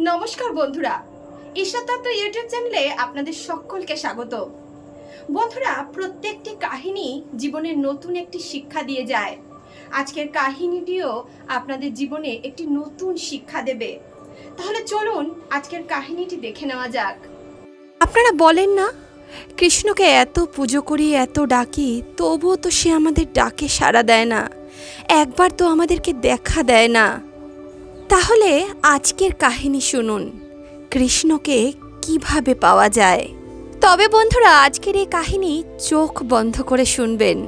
নমস্কার বন্ধুরা। ঈশ্বরতত্ত্ব ইউটিউব চ্যানেলে আপনাদের সকলকে স্বাগত। বন্ধুরা, প্রত্যেকটি কাহিনী জীবনের নতুন একটি শিক্ষা দিয়ে যায়। আজকের কাহিনীটিও আপনাদের জীবনে একটি নতুন শিক্ষা দেবে। তাহলে চলুন আজকের কাহিনীটি দেখে নেওয়া যাক। আপনারা বলেন না, কৃষ্ণকে এত পুজো করি এত ডাকি, তবুও তো সে আমাদের ডাকে সাড়া দেয় না। একবার তো আমাদেরকে দেখা দেয় না। তাহলে আজকের কাহিনী শুনুন। কৃষ্ণকে কীভাবে পাওয়া যায়? তবে বন্ধুরা, আজকের এই কাহিনী চোখ বন্ধ করে শুনবেন।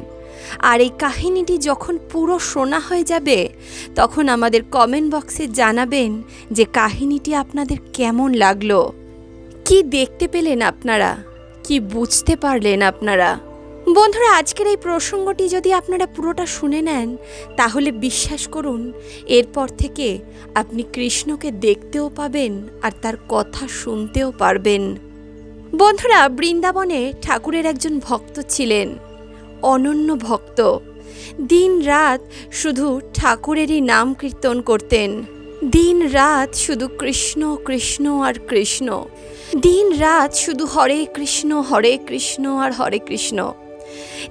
আর এই কাহিনীটি যখন পুরো শোনা হয়ে যাবে, তখন আমাদের কমেন্ট বক্সে জানাবেন যে কাহিনীটি আপনাদের কেমন লাগল। কি দেখতে পেলেন আপনারা? কি বুঝতে পারলেন আপনারা? বন্ধুরা, আজকের এই প্রসঙ্গটি যদি আপনারা পুরোটা শুনে নেন, তাহলে বিশ্বাস করুন, এরপর থেকে আপনি কৃষ্ণকে দেখতেও পাবেন আর তার কথা শুনতেও পারবেন। বন্ধুরা, বৃন্দাবনে ঠাকুরের একজন ভক্ত ছিলেন, অনন্য ভক্ত। দিন রাত শুধু ঠাকুরেরই নাম কীর্তন করতেন। দিন রাত শুধু কৃষ্ণ কৃষ্ণ আর কৃষ্ণ। দিন রাত শুধু হরে কৃষ্ণ হরে কৃষ্ণ আর হরে কৃষ্ণ।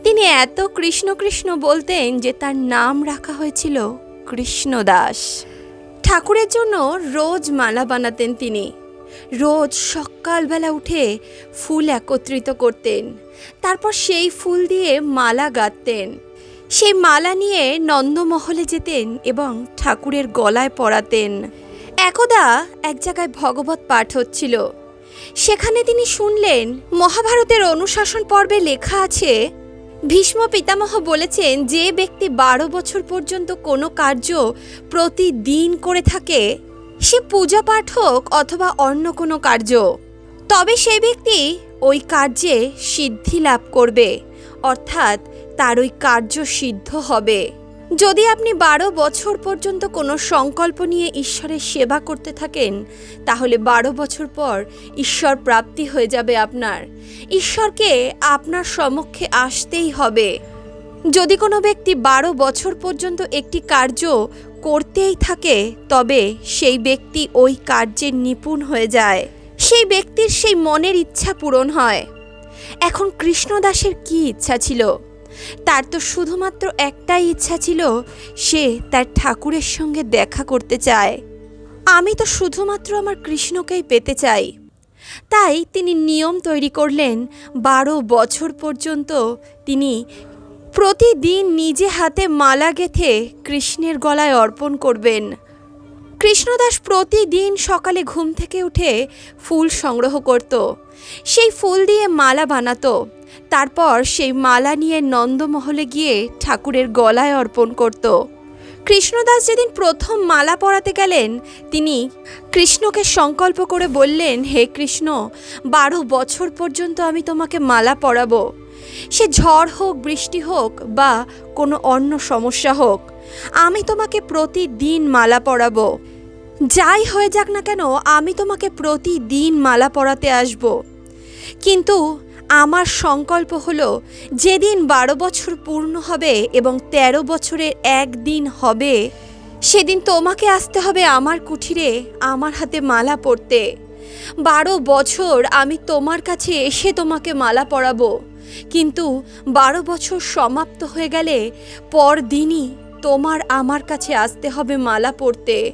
তিনি এত কৃষ্ণ কৃষ্ণ বলতেন যে তার নাম রাখা হয়েছিল কৃষ্ণদাস। ঠাকুরের জন্য রোজ মালা বানাতেন তিনি। রোজ সকালবেলা উঠে ফুল একত্রিত করতেন। তারপর সেই ফুল দিয়ে মালা গাঁথতেন। সেই মালা নিয়ে নন্দমহলে যেতেন এবং ঠাকুরের গলায় পরাতেন। একদা এক জায়গায় ভগবত পাঠ হচ্ছিল। সেখানে তিনি শুনলেন, মহাভারতের অনুশাসন পর্বে লেখা আছে ভীষ্ম পিতামহ বলেছেন, যে ব্যক্তি বারো বছর পর্যন্ত কোনো কার্য প্রতিদিন করে থাকে, সে পূজা পাঠ হোক অথবা অন্য কোনো কার্য, তবে সে ব্যক্তি ওই কার্যে সিদ্ধি লাভ করবে, অর্থাৎ তার ওই কার্য সিদ্ধ হবে। যদি আপনি বারো বছর পর্যন্ত কোনো সংকল্প নিয়ে ঈশ্বরের সেবা করতে থাকেন, তাহলে বারো বছর পর ঈশ্বর প্রাপ্তি হয়ে যাবে আপনার। ঈশ্বরকে আপনার সমক্ষে আসতেই হবে। যদি কোনো ব্যক্তি বারো বছর পর্যন্ত একটি কার্য করতেই থাকে, তবে সেই ব্যক্তি ওই কার্যের নিপুণ হয়ে যায়। সেই ব্যক্তির সেই মনের ইচ্ছা পূরণ হয়। এখন কৃষ্ণদাসের কি ইচ্ছা ছিল? তার তো শুধুমাত্র একটাই ইচ্ছা ছিল, সে তার ঠাকুরের সঙ্গে দেখা করতে চায়। আমি তো শুধুমাত্র আমার কৃষ্ণকেই পেতে চাই। তাই তিনি নিয়ম তৈরি করলেন, বারো বছর পর্যন্ত তিনি প্রতিদিন নিজে হাতে মালা গেথে কৃষ্ণের গলায় অর্পণ করবেন। কৃষ্ণদাস প্রতিদিন সকালে ঘুম থেকে উঠে ফুল সংগ্রহ করত। সেই ফুল দিয়ে মালা বানাতো। তারপর সেই মালা নিয়ে নন্দমহলে গিয়ে ঠাকুরের গলায় অর্পণ করত। কৃষ্ণদাস যেদিন প্রথম মালা পরাতে গেলেন, তিনি কৃষ্ণকে সংকল্প করে বললেন, হে কৃষ্ণ, বারো বছর পর্যন্ত আমি তোমাকে মালা পরাবো। সে ঝড় হোক, বৃষ্টি হোক, বা কোনো অন্য সমস্যা হোক, আমি তোমাকে প্রতিদিন মালা পরাবো। যাই হয়ে যাক না কেন, আমি তোমাকে প্রতিদিন মালা পরাতে আসব। কিন্তু আমার সংকল্প হলো, যেদিন বারো বছর পূর্ণ হবে এবং ১৩ বছরের একদিন হবে, সেদিন তোমাকে আসতে হবে আমার কুঠিরে, আমার হাতে মালা পরতে। বারো বছর আমি তোমার কাছে এসে তোমাকে মালা পরাবো। কিন্তু বারো বছর সমাপ্ত হয়ে গেলে পরদিনই তোমার আমার কাছে আসতে হবে মালা পরতে।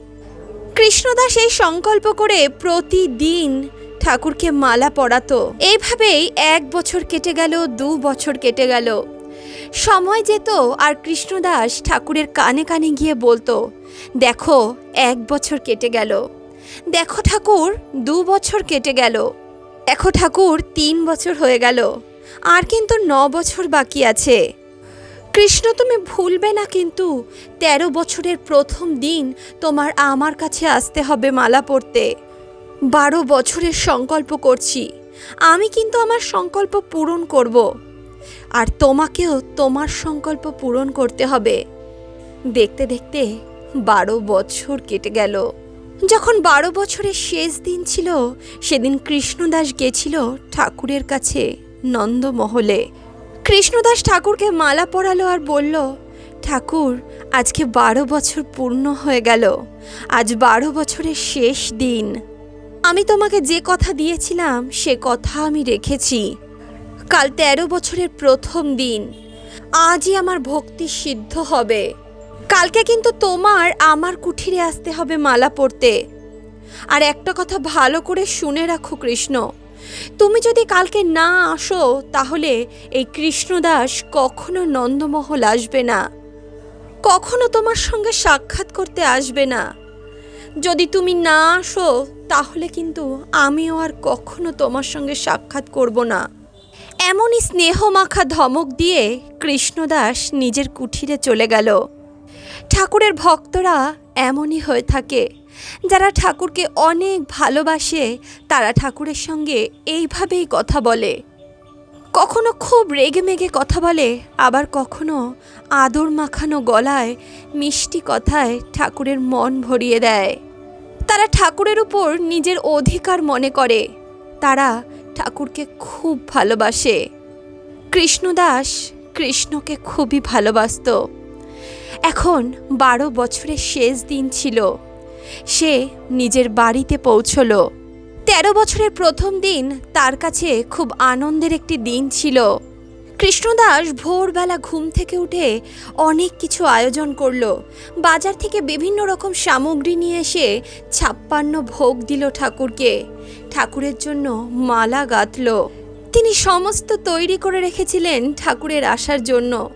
কৃষ্ণদাস এই সংকল্প করে প্রতিদিন ঠাকুরকে মালা পরাতো। এইভাবেই এক বছর কেটে গেল, দু বছর কেটে গেল। সময় যেত আর কৃষ্ণদাস ঠাকুরের কানে কানে গিয়ে বলতো, দেখো, এক বছর কেটে গেল। দেখো ঠাকুর, দু বছর কেটে গেল। দেখো ঠাকুর, তিন বছর হয়ে গেল। আর কিন্তু ন বছর বাকি আছে। কৃষ্ণ, তুমি ভুলবে না কিন্তু, তেরো বছরের প্রথম দিন তোমার আমার কাছে আসতে হবে মালা পরতে। বারো বছরের সংকল্প করছি। আমি কিন্তু আমার সংকল্প পূরণ করব। আর তোমাকেও তোমার সংকল্প পূরণ করতে হবে। দেখতে দেখতে বারো বছর কেটে গেল। যখন বারো বছরের শেষ দিন ছিল, সেদিন কৃষ্ণদাস গেছিল ঠাকুরের কাছে নন্দমহলে। কৃষ্ণদাস ঠাকুরকে মালা পরালো আর বলল, ঠাকুর, আজকে বারো বছর পূর্ণ হয়ে গেল। আজ বারো বছরের শেষ দিন। আমি তোমাকে যে কথা দিয়েছিলাম, সে কথা আমি রেখেছি। কাল তেরো বছরের প্রথম দিন। আজই আমার ভক্তি সিদ্ধ হবে। কালকে কিন্তু তোমার আমার কুঠিরে আসতে হবে মালা পরতে। আর একটা কথা ভালো করে শুনে রাখো কৃষ্ণ। তুমি যদি কালকে না আসো, তাহলে এই কৃষ্ণদাস কখনো নন্দমহল আসবে না। কখনো তোমার সঙ্গে সাক্ষাৎ করতে আসবে না। যদি তুমি না আসো, তাহলে কিন্তু আমিও আর কখনো তোমার সঙ্গে সাক্ষাৎ করব না। এমনই স্নেহ মাখা ধমক দিয়ে কৃষ্ণদাস নিজের কুঠিরে চলে গেল। ঠাকুরের ভক্তরা এমনই হয়ে থাকে। যারা ঠাকুরকে অনেক ভালোবাসে, তারা ঠাকুরের সঙ্গে এইভাবেই কথা বলে। কখনো খুব রেগে মেগে কথা বলে, আবার কখনো আদর মাখানো গলায় মিষ্টি কথায় ঠাকুরের মন ভরিয়ে দেয়। তারা ঠাকুরের উপর নিজের অধিকার মনে করে। তারা ঠাকুরকে খুব ভালোবাসে। কৃষ্ণদাস কৃষ্ণকে খুবই ভালোবাসত। এখন বারো বছরের শেষ দিন ছিল। সে নিজের বাড়িতে পৌঁছলো। তেরো বছরের প্রথম দিন তার কাছে খুব আনন্দের একটি দিন ছিল। কৃষ্ণদাস ভোরবেলা ঘুম থেকে উঠে অনেক কিছু আয়োজন করল। বাজার থেকে বিভিন্ন রকম সামগ্রী নিয়ে এসে ছাপ্পান্ন ভোগ দিল ঠাকুরকে। ঠাকুরের জন্য মালা গাঁথল। তিনি সমস্ত তৈরি করে রেখেছিলেন ঠাকুরের আসার জন্য।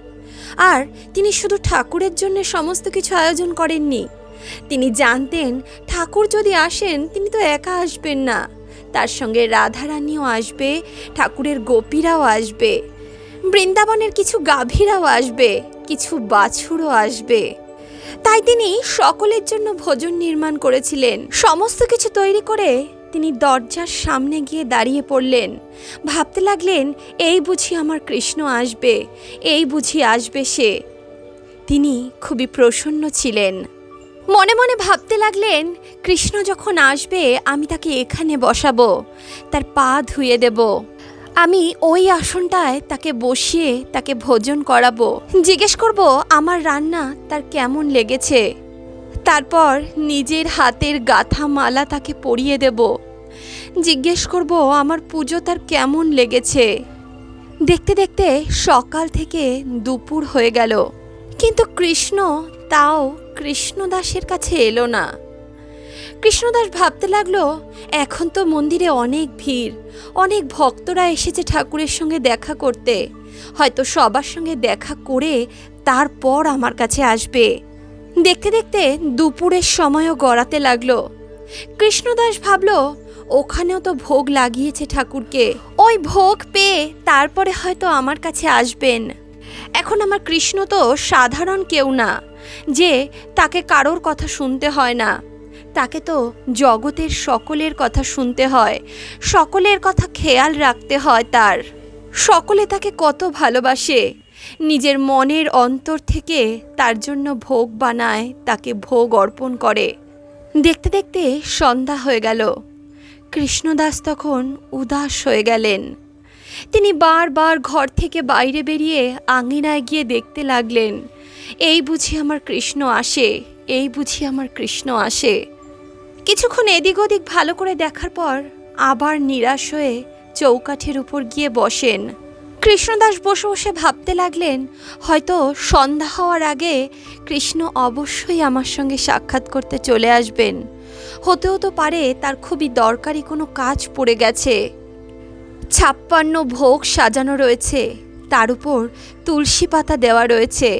আর তিনি শুধু ঠাকুরের জন্য সমস্ত কিছু আয়োজন করেননি। তিনি জানতেন ঠাকুর যদি আসেন, তিনি তো একা আসবেন না। তার সঙ্গে রাধারানীও আসবে, ঠাকুরের গোপীরাও আসবে। বৃন্দাবনের কিছু গাভীরাও আসবে, কিছু বাছুরও আসবে। তাই তিনি সকলের জন্য ভোজন নির্মাণ করেছিলেন। সমস্ত কিছু তৈরি করে তিনি দরজার সামনে গিয়ে দাঁড়িয়ে পড়লেন। ভাবতে লাগলেন, এই বুঝি আমার কৃষ্ণ আসবে, এই বুঝি আসবে সে। তিনি খুবই প্রসন্ন ছিলেন। মনে মনে ভাবতে লাগলেন, কৃষ্ণ যখন আসবে, আমি তাকে এখানে বসাবো, তার পা ধুয়ে দেব। আমি ওই আসনটায় তাকে বসিয়ে তাকে ভোজন করাবো। জিজ্ঞেস করব, আমার রান্না তার কেমন লেগেছে? তারপর নিজের হাতের গাথা মালা তাকে পরিয়ে দেব। জিজ্ঞেস করব, আমার পুজো তার কেমন লেগেছে? দেখতে দেখতে সকাল থেকে দুপুর হয়ে গেল। কিন্তু কৃষ্ণ তাও কৃষ্ণদাসের কাছে এলো না। কৃষ্ণদাস ভাবতে লাগল, এখন তো মন্দিরে অনেক ভিড়। অনেক ভক্তরা এসেছে ঠাকুরের সঙ্গে দেখা করতে। হয়তো সবার সঙ্গে দেখা করে তারপর আমার কাছে আসবে। দেখতে দেখতে দুপুরের সময়ও গড়াতে লাগল। কৃষ্ণদাস ভাবলো, ওখানেও তো ভোগ লাগিয়েছে ঠাকুরকে। ওই ভোগ পেয়ে তারপরে হয়তো আমার কাছে আসবেন। এখন আমার কৃষ্ণ তো সাধারণ কেউ না, যে তাকে কারোর কথা শুনতে হয় না। তাকে তো জগতের সকলের কথা শুনতে হয়, সকলের কথা খেয়াল রাখতে হয় তার। সকলে তাকে কত ভালোবাসে, নিজের মনের অন্তর থেকে তার জন্য ভোগ বানায়, তাকে ভোগ অর্পণ করে। দেখতে দেখতে সন্ধ্যা হয়ে গেল। কৃষ্ণদাস তখন উদাস হয়ে গেলেন। তিনি বারবার ঘর থেকে বাইরে বেরিয়ে আঙিনায় গিয়ে দেখতে লাগলেন, এই বুঝি আমার কৃষ্ণ আসে, এই বুঝি আমার কৃষ্ণ আসে। কিছুক্ষণ এদিক ওদিক ভালো করে দেখার পর আবার নিরাশ হয়ে চৌকাঠের উপর গিয়ে বসেন। কৃষ্ণদাস বসে বসে ভাবতে লাগলেন, হয়তো সন্ধ্যা হওয়ার আগে কৃষ্ণ অবশ্যই আমার সঙ্গে সাক্ষাৎ করতে চলে আসবেন। হতেও তো পারে তার খুবই দরকারি কোনো কাজ পড়ে গেছে। ছাপ্পান্ন ভোগ সাজানো রয়েছে, তার উপর তুলসী পাতা দেওয়া রয়েছে।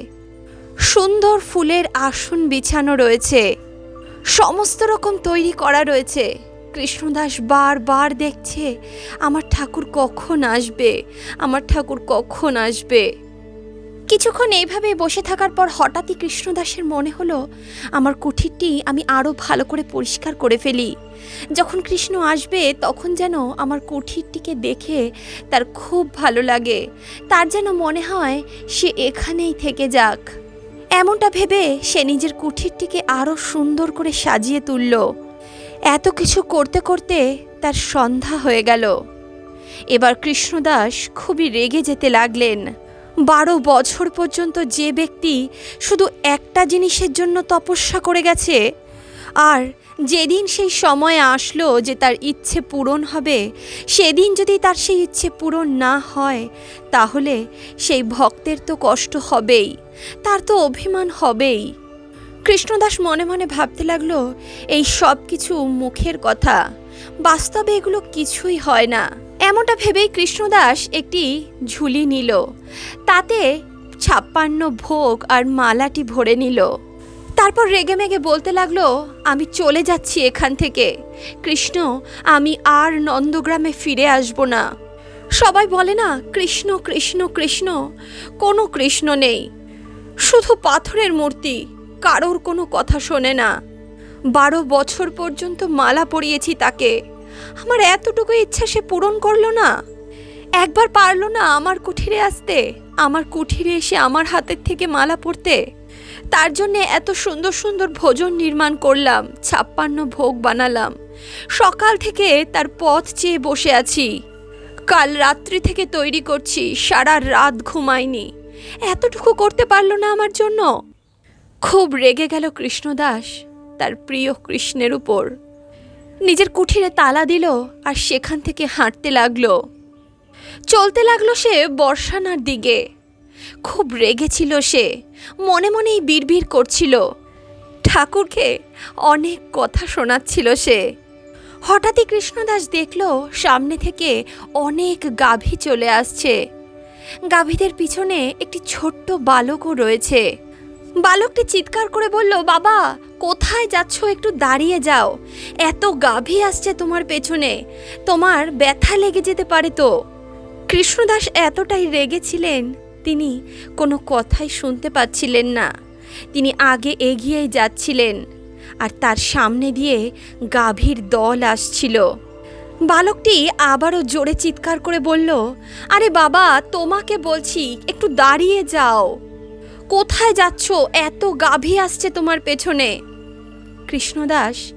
সুন্দর ফুলের আসন বিছানো রয়েছে। সমস্ত রকম তৈরি করা রয়েছে। কৃষ্ণদাস বারবার দেখছে, আমার ঠাকুর কখন আসবে? আমার ঠাকুর কখন আসবে? কিছুক্ষণ এইভাবে বসে থাকার পর হঠাৎই কৃষ্ণদাসের মনে হলো, আমার কুঠিরটি আমি আরও ভালো করে পরিষ্কার করে ফেলি। যখন কৃষ্ণ আসবে, তখন যেন আমার কুঠিরটিকে দেখে তার খুব ভালো লাগে। তার যেন মনে হয় সে এখানেই থেকে যাক। এমনটা ভেবে সে নিজের কুঠিরটিকে আরও সুন্দর করে সাজিয়ে তুলল। এত কিছু করতে করতে তার সন্ধ্যা হয়ে গেল। এবার কৃষ্ণদাস খুবই রেগে যেতে লাগলেন। বারো বছর পর্যন্ত যে ব্যক্তি শুধু একটা জিনিসের জন্য তপস্যা করে গেছে, আর যেদিন সেই সময় আসলো যে তার ইচ্ছে পূরণ হবে, সেদিন যদি তার সেই ইচ্ছে পূরণ না হয়, তাহলে সেই ভক্তের তো কষ্ট হবেই, তার তো অভিমান হবেই। কৃষ্ণদাস মনে মনে ভাবতে লাগল, এই সব কিছু মুখের কথা, বাস্তবে এগুলো কিছুই হয় না। এমনটা ভেবেই কৃষ্ণদাস একটি ঝুলি নিল, তাতে ছাপ্পান্ন ভোগ আর মালাটি ভরে নিল। তারপর রেগে মেগে বলতে লাগল, আমি চলে যাচ্ছি এখান থেকে। কৃষ্ণ, আমি আর নন্দগ্রামে ফিরে আসব না। সবাই বলে না, কৃষ্ণ কৃষ্ণ কৃষ্ণ, কোনো কৃষ্ণ নেই। শুধু পাথরের মূর্তি, কারোর কোনো কথা শোনে না। বারো বছর পর্যন্ত মালা পরিয়েছি তাকে। আমার এতটুকু ইচ্ছা সে পূরণ করল না। একবার পারল না আমার কুঠিরে আসতে। আমার কুঠিরে এসে আমার হাতের থেকে মালা পরতে। তার জন্য এত সুন্দর সুন্দর ভোজন নির্মাণ করলাম, ছাপ্পান্ন ভোগ বানালাম। সকাল থেকে তার পথ চেয়ে বসে আছি। কাল রাত্রি থেকে তৈরি করছি, সারা রাত ঘুমাইনি। এতটুকু করতে পারল না আমার জন্য। খুব রেগে গেল কৃষ্ণদাস, তার প্রিয় কৃষ্ণের উপর। নিজের কুঠিরে তালা দিল আর সেখান থেকে হাঁটতে লাগল। চলতে লাগল সে বর্ষানার দিকে। খুব রেগেছিল সে। মনে মনেই বিড়বিড় করছিল। ঠাকুরকে অনেক কথা শোনাচ্ছিল সে। হঠাৎই কৃষ্ণদাস দেখল, সামনে থেকে অনেক গাভী চলে আসছে। গাভীদের পিছনে একটি ছোট্ট বালকও রয়েছে। বালকটি চিৎকার করে বলল, বাবা, কোথায় যাচ্ছ? একটু দাঁড়িয়ে যাও। এত গাভী আসছে তোমার পেছনে। তোমার ব্যথা লেগে যেতে পারে তো। কৃষ্ণদাস এতটাই রেগেছিলেন তিনি কোনো কথাই শুনতে পাচ্ছিলেন না। তিনি আগে এগিয়েই যাচ্ছিলেন আর তার সামনে দিয়ে গাভীর দল আসছিল। বালকটি আবারও জোরে চিৎকার করে বলল, আরে বাবা, তোমাকে বলছি, একটু দাঁড়িয়ে যাও। কোথায় যাচ্ছ? এত গাভী আসছে তোমার পেছনে। কৃষ্ণদাস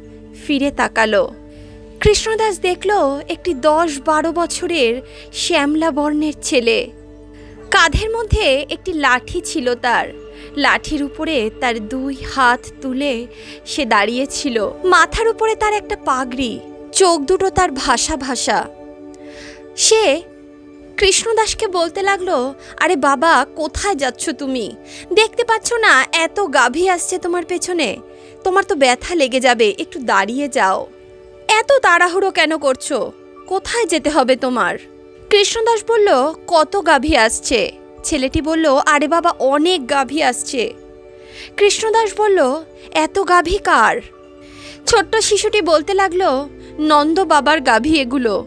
ফিরে তাকালো। কৃষ্ণদাস দেখল একটি দশ বারো বছরের শ্যামলা বর্ণের ছেলে। কাঁধের মধ্যে একটি লাঠি ছিল তার। লাঠির উপরে তার দুই হাত তুলে সে দাঁড়িয়েছিল। মাথার উপরে তার একটা পাগড়ি, চোখ দুটো তার ভাষা ভাষা। সে কৃষ্ণদাসকে বলতে লাগল, আরে বাবা, কোথায় যাচ্ছ তুমি? দেখতে পাচ্ছ না, এত গাভী আসছে তোমার পেছনে। তোমার তো ব্যথা লেগে যাবে, একটু দাঁড়িয়ে যাও। এত তাড়াহুড়ো কেন করছ? কোথায় যেতে হবে তোমার? কৃষ্ণদাস বলল, কত গাভী আসছে? ছেলেটি বলল, আরে বাবা, অনেক গাভী আসছে। কৃষ্ণদাস বলল, এত গাভী কার? ছোট্ট শিশুটি বলতে লাগল, নন্দ বাবার গাভী এগুলো।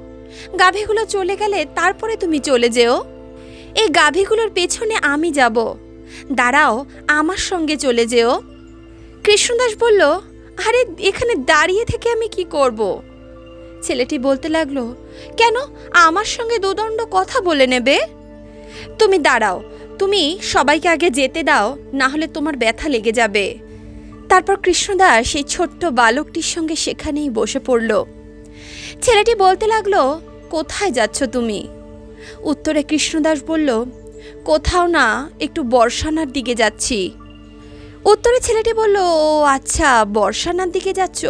গাভীগুলো চলে গেলে তারপরে তুমি চলে যেও। এই গাভীগুলোর পেছনে আমি যাব। দাঁড়াও, আমার সঙ্গে চলে যেও। কৃষ্ণদাস বলল, আরে, এখানে দাঁড়িয়ে থেকে আমি কি করব? ছেলেটি বলতে লাগল কেন? আমার সঙ্গে দুদণ্ড কথা বলে নেবে? তুমি দাঁড়াও, তুমি সবাইকে আগে যেতে দাও, না হলে তোমার ব্যথা লেগে যাবে। তারপর কৃষ্ণদাস সেই ছোট্ট বালকটির সঙ্গে সেখানেই বসে পড়ল। ছেলেটি বলতে লাগল, কোথায় যাচ্ছ তুমি? উত্তরে কৃষ্ণদাস বলল, কোথাও না, একটু বর্ষানার দিকে যাচ্ছি। উত্তরে ছেলেটি বলল, ও আচ্ছা বর্ষানার দিকে যাচ্ছ?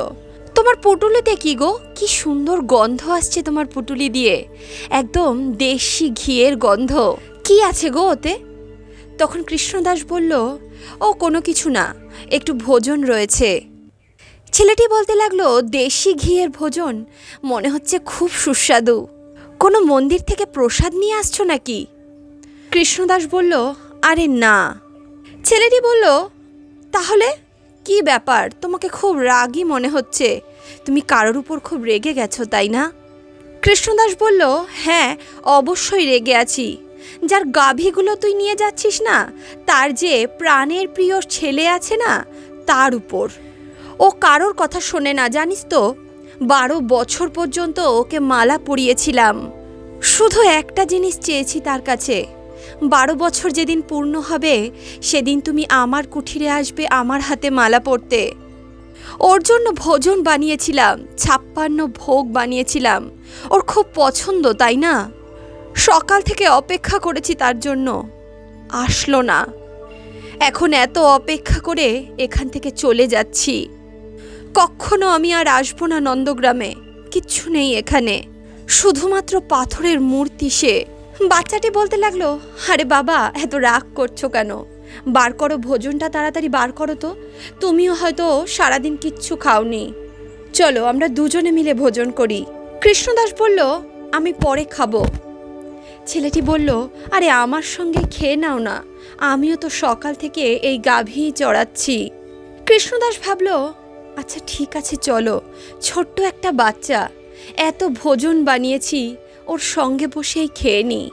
তোমার পুটুলিতে কি গো? কি সুন্দর গন্ধ আসছে তোমার পুটুলি দিয়ে। একদম দেশি ঘিয়ের গন্ধ। কি আছে গো ওতে? তখন কৃষ্ণদাস বলল, ও, কোনো কিছু না, একটু ভোজন রয়েছে। ছেলেটি বলতে লাগল, দেশি ঘিয়ের ভোজন? মনে হচ্ছে খুব সুস্বাদু। কোনো মন্দির থেকে প্রসাদ নিয়ে আসছো নাকি? কৃষ্ণদাস বলল, আরে না। ছেলেটি বলল, তাহলে? কি ব্যাপার? তোমাকে খুব রাগই মনে হচ্ছে। তুমি কারোর উপর খুব রেগে গেছো, তাই না? কৃষ্ণদাস বলল হ্যাঁ অবশ্যই রেগে আছি। যার গাভীগুলো তুই নিয়ে যাচ্ছিস না, তার যে প্রাণের প্রিয় ছেলে আছে না, তার উপর। ও কারোর কথা শোনে না, জানিস তো? বারো বছর পর্যন্ত ওকে মালা পরিয়েছিলাম। শুধু একটা জিনিস চেয়েছি তার কাছে। বারো বছর যেদিন পূর্ণ হবে, সেদিন তুমি আমার কুঠিরে আসবে আমার হাতে মালা পরতে। ওর জন্য ভোজন বানিয়েছিলাম, ছাপ্পান্ন ভোগ বানিয়েছিলাম। ওর খুব পছন্দ, তাই না? সকাল থেকে অপেক্ষা করেছি তার জন্য। আসলো না। এখন এত অপেক্ষা করে এখান থেকে চলে যাচ্ছি। কখনো আমি আর আসব না নন্দগ্রামে, কিচ্ছু নেই এখানে। শুধুমাত্র পাথরের মূর্তি সে। বাচ্চাটি বলতে লাগল, আরে বাবা, এত রাগ করছ কেন? বার করো ভোজনটা তাড়াতাড়ি বার করো তো। তুমিও হয়তো সারাদিন কিচ্ছু খাওনি। চলো, আমরা দুজনে মিলে ভোজন করি। কৃষ্ণদাস বলল, আমি পরে খাব। ছেলেটি বলল, আরে, আমার সঙ্গে খেয়ে নাও না। আমিও তো সকাল থেকে এই গাভী চড়াচ্ছি। কৃষ্ণদাস ভাবল আচ্ছা ঠিক আছে, চলো। ছোট্ট একটা বাচ্চা। এত ভোজন বানিয়েছি, ওর সঙ্গে বসেই খেয়ে নি।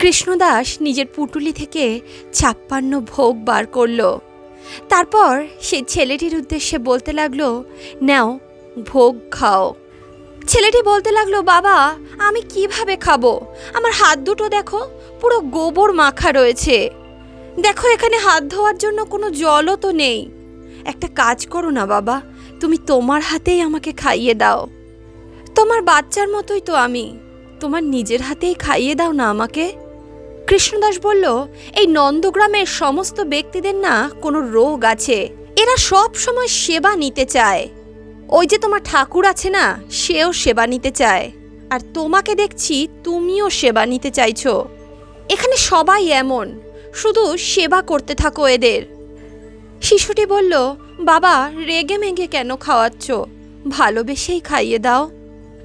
কৃষ্ণদাস নিজের পুটুলি থেকে ছাপ্পান্ন ভোগ বার করল। তারপর সে ছেলেটির উদ্দেশ্যে বলতে লাগল, নাও, ভোগ খাও। ছেলেটি বলতে লাগল, বাবা, আমি কীভাবে খাব? আমার হাত দুটো দেখো, পুরো গোবর মাখা রয়েছে। দেখো, এখানে হাত ধোয়ার জন্য কোনো জলও তো নেই। একটা কাজ করো না, বাবা, তুমি তোমার হাতেই আমাকে খাইয়ে দাও। তোমার বাচ্চার মতোই তো আমি। তোমার নিজের হাতেই খাইয়ে দাও না আমাকে। কৃষ্ণদাস বলল, এই নন্দগ্রামের সমস্ত ব্যক্তিদের না কোনো রোগ আছে। এরা সব সময় সেবা নিতে চায়। ওই যে তোমার ঠাকুর আছে না, সেও সেবা নিতে চায়। আর তোমাকে দেখছি তুমিও সেবা নিতে চাইছো। এখানে সবাই এমন, শুধু সেবা করতে থাকো এদের। শিশুটি বলল, বাবা রেগে মেগে কেন খাওয়াচ্ছ? ভালোবেসেই খাইয়ে দাও।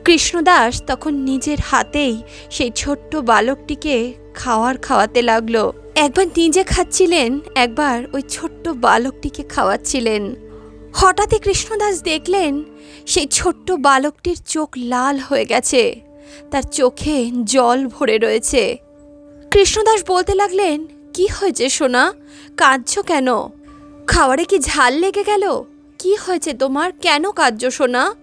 কৃষ্ণদাস তখন নিজের হাতেই সেই ছোট্ট বালকটিকে খাওয়ার খাওয়াতে লাগল। একবার নিজে খাচ্ছিলেন, একবার ওই ছোট্ট বালকটিকে খাওয়াচ্ছিলেন। হঠাৎই কৃষ্ণদাস দেখলেন, সেই ছোট্ট বালকটির চোখ লাল হয়ে গেছে। তার চোখে জল ভরে রয়েছে। কৃষ্ণদাস বলতে লাগলেন, কি হয়েছে সোনা? কাঁদছো কেন? খাওয়ারে কি ঝাল লেগে গেল? কি হয়েছে তোমার? কেন কাঁদছো সোনা?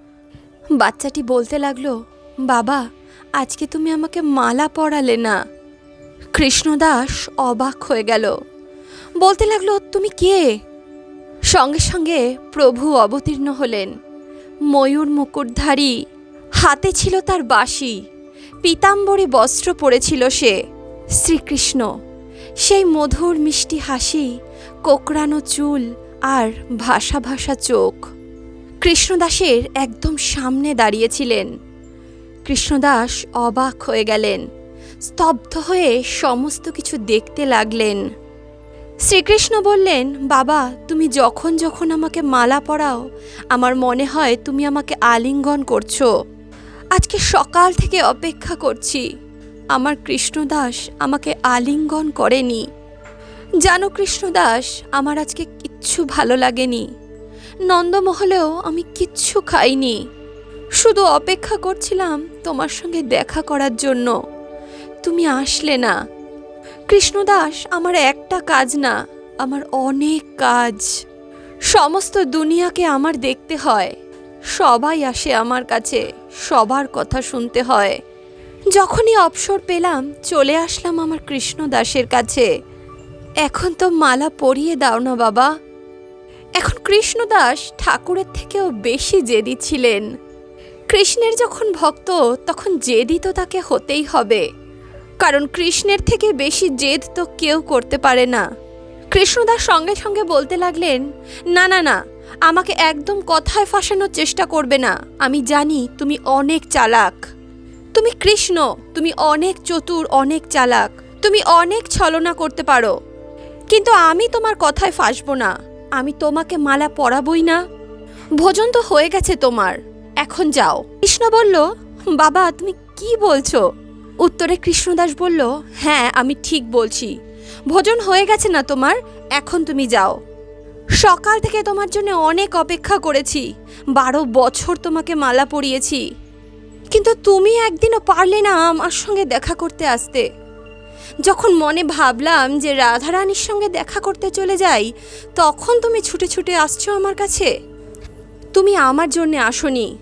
বাচ্চাটি বলতে লাগল, বাবা, আজকে তুমি আমাকে মালা পরালে না? কৃষ্ণদাস অবাক হয়ে গেল। বলতে লাগল, তুমি কে? সঙ্গে সঙ্গে প্রভু অবতীর্ণ হলেন। ময়ূর মুকুটধারী, হাতে ছিল তার বাঁশি, পীতাম্বরী বস্ত্র পরেছিল সে, শ্রীকৃষ্ণ। সেই মধুর মিষ্টি হাসি, কোকড়ানো চুল আর ভাষা ভাষা চোখ। কৃষ্ণদাসের একদম সামনে দাঁড়িয়েছিলেন। কৃষ্ণদাস অবাক হয়ে গেলেন, স্তব্ধ হয়ে সমস্ত কিছু দেখতে লাগলেন। শ্রীকৃষ্ণ বললেন, বাবা, তুমি যখন যখন আমাকে মালা পরাও, আমার মনে হয় তুমি আমাকে আলিঙ্গন করছ। আজকে সকাল থেকে অপেক্ষা করছি। আমার কৃষ্ণদাস আমাকে আলিঙ্গন করেনি। জানো কৃষ্ণদাস, আমার আজকে কিচ্ছু ভালো লাগেনি। নন্দমহলেও আমি কিচ্ছু খাইনি। শুধু অপেক্ষা করছিলাম তোমার সঙ্গে দেখা করার জন্য। তুমি আসলে না। কৃষ্ণদাস, আমার একটা কাজ না, আমার অনেক কাজ। সমস্ত দুনিয়াকে আমার দেখতে হয়। সবাই আসে আমার কাছে, সবার কথা শুনতে হয়। যখনই অবসর পেলাম, চলে আসলাম আমার কৃষ্ণদাসের কাছে। এখন তো মালা পরিয়ে দাও না বাবা। এখন কৃষ্ণদাস ঠাকুরের থেকেও বেশি জেদি ছিলেন। কৃষ্ণের যখন ভক্ত, তখন জেদি তো তাকে হতেই হবে। কারণ কৃষ্ণের থেকে বেশি জেদ তো কেউ করতে পারে না। কৃষ্ণদাস সঙ্গে সঙ্গে বলতে লাগলেন, না না না, আমাকে একদম কথায় ফাঁসানোর চেষ্টা করবে না। আমি জানি তুমি অনেক চালাক। তুমি কৃষ্ণ, তুমি অনেক চতুর, অনেক চালাক। তুমি অনেক ছলনা করতে পারো। কিন্তু আমি তোমার কথায় ফাঁসবো না। আমি তোমাকে মালা পরাবই না। ভোজন তো হয়ে গেছে তোমার। এখন যাও। কৃষ্ণ বলল, বাবা, তুমি কি বলছো? উত্তরে কৃষ্ণদাস বলল হ্যাঁ আমি ঠিক বলছি। ভোজন হয়ে গেছে না তোমার? এখন তুমি যাও। সকাল থেকে তোমার জন্য অনেক অপেক্ষা করেছি। বারো বছর তোমাকে মালা পরিয়েছি। কিন্তু তুমি একদিনও পারলে না আমার সঙ্গে দেখা করতে আসতে। যখন মনে ভাবলাম যে রাধারানীর সঙ্গে দেখা করতে চলে যাই, তখন তুমি ছুটে ছুটে আসছো আমার কাছে। তুমি আমার জন্যে আসনি।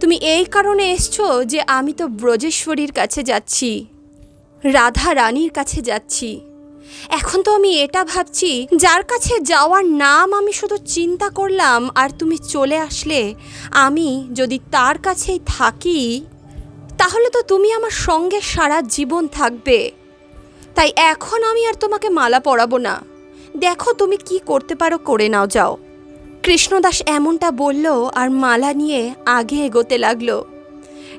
তুমি এই কারণে এসছো যে আমি তো ব্রজেশ্বরীর কাছে যাচ্ছি রাধা রানীর কাছে যাচ্ছি। এখন তো আমি এটা ভাবছি, যার কাছে যাওয়ার নাম আমি শুধু চিন্তা করলাম আর তুমি চলে আসলে, আমি যদি তার কাছেই থাকি, তাহলে তো তুমি আমার সঙ্গে সারা জীবন থাকবে। তাই এখন আমি আর তোমাকে মালা পরাবো না। দেখো তুমি কি করতে পারো, করে নাও, যাও। কৃষ্ণদাস এমনটা বলল আর মালা নিয়ে আগে এগোতে লাগল।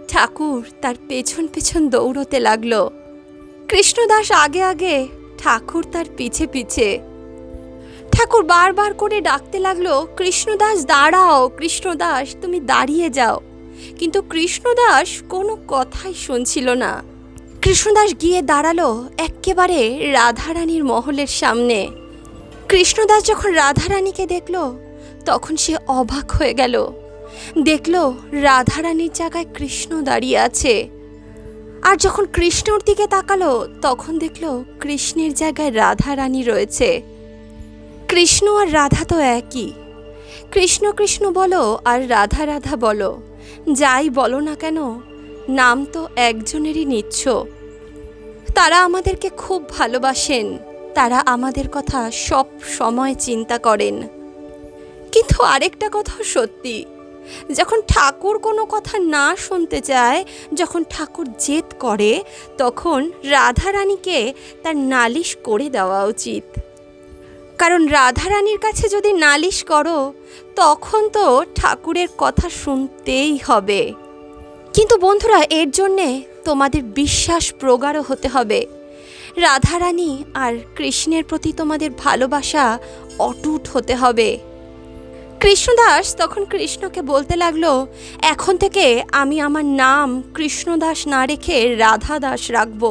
ঠাকুর তার পেছন পেছন দৌড়তে লাগল। কৃষ্ণদাস আগে আগে ঠাকুর তার পিছে পিছে। ঠাকুর বারবার করে ডাকতে লাগল, কৃষ্ণদাস, দাঁড়াও, কৃষ্ণদাস, তুমি দাঁড়িয়ে যাও। কিন্তু কৃষ্ণদাস কোনো কথাই শুনছিল না। কৃষ্ণদাস গিয়ে দাঁড়াল এক্কেবারে রাধারানীর মহলের সামনে। কৃষ্ণদাস যখন রাধারানীকে দেখল, তখন সে অবাক হয়ে গেল। দেখল, রাধারানীর জায়গায় কৃষ্ণ দাঁড়িয়ে আছে। আর যখন কৃষ্ণর দিকে তাকালো, তখন দেখল কৃষ্ণের জায়গায় রাধারানী রয়েছে। কৃষ্ণ আর রাধা তো একই। কৃষ্ণ কৃষ্ণ বলো আর রাধা রাধা বলো। যাই বলো না কেন নাম তো একজনেরই নিচ্ছ। তারা আমাদেরকে খুব ভালোবাসেন। তারা আমাদের কথা সব সময় চিন্তা করেন। কিন্তু আরেকটা কথা সত্যি, যখন ঠাকুর কোনো কথা না শুনতে চায়, যখন ঠাকুর জেদ করে, তখন রাধারানীকে তার নালিশ করে দেওয়া উচিত। কারণ রাধারানীর কাছে যদি নালিশ করো, তখন তো ঠাকুরের কথা শুনতেই হবে। কিন্তু বন্ধুরা, এর জন্যে তোমাদের বিশ্বাস প্রগাঢ় হতে হবে। রাধারানী আর কৃষ্ণের প্রতি তোমাদের ভালোবাসা অটুট হতে হবে। কৃষ্ণদাস তখন কৃষ্ণকে বলতে লাগল, এখন থেকে আমি আমার নাম কৃষ্ণদাস না রেখে রাধা দাস রাখব।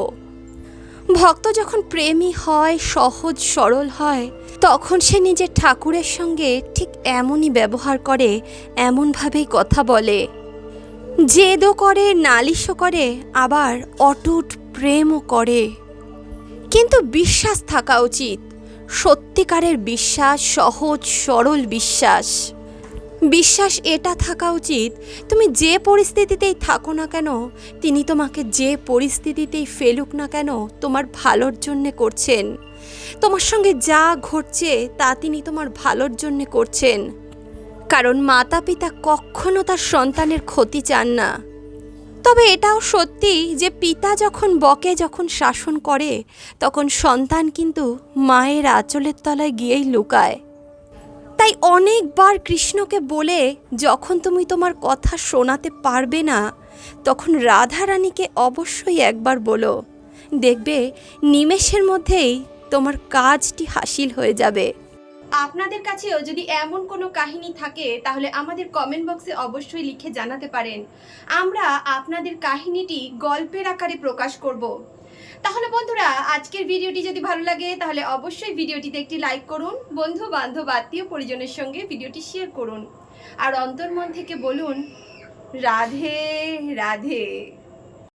ভক্ত যখন প্রেমী হয়, সহজ সরল হয়, তখন সে নিজের ঠাকুরের সঙ্গে ঠিক এমনই ব্যবহার করে, এমনভাবেই কথা বলে। জেদও করে, নালিশও করে, আবার অটুট প্রেমও করে। কিন্তু বিশ্বাস থাকা উচিত। সত্যিকারের বিশ্বাস, সহজ, সরল বিশ্বাস। বিশ্বাস এটা থাকা উচিত, তুমি যে পরিস্থিতিতেই থাকো না কেন, তিনি তোমাকে যে পরিস্থিতিতেই ফেলুক না কেন, তোমার ভালোর জন্যে করছেন। তোমার সঙ্গে যা ঘটছে, তা তিনি তোমার ভালোর জন্যে করছেন। কারণ মাতা পিতা কখনো তার সন্তানের ক্ষতি চান না। তবে এটাও সত্যি যে পিতা যখন বকে যখন শাসন করে, তখন সন্তান কিন্তু মায়ের আঁচলের তলায় গিয়েই লুকায়। তাই অনেকবার কৃষ্ণকে বলে, যখন তুমি তোমার কথা শোনাতে পারবে না, তখন রাধারানীকে অবশ্যই একবার বলো। দেখবে নিমেষের মধ্যেই তোমার কাজটি হাসিল হয়ে যাবে। আপনাদের কাছেও যদি এমন কোনো কাহিনী থাকে, তাহলে আমাদের কমেন্ট বক্সে অবশ্যই লিখে জানাতে পারেন। আমরা আপনাদের কাহিনীটি গল্পের আকারে প্রকাশ করব। তাহলে বন্ধুরা, আজকের ভিডিওটি যদি ভালো লাগে, তাহলে অবশ্যই ভিডিওটিতে একটি লাইক করুন বন্ধু বান্ধব আত্মীয় পরিজনের সঙ্গে ভিডিওটি শেয়ার করুন। আর অন্তর্মন থেকে বলুন, রাধে রাধে।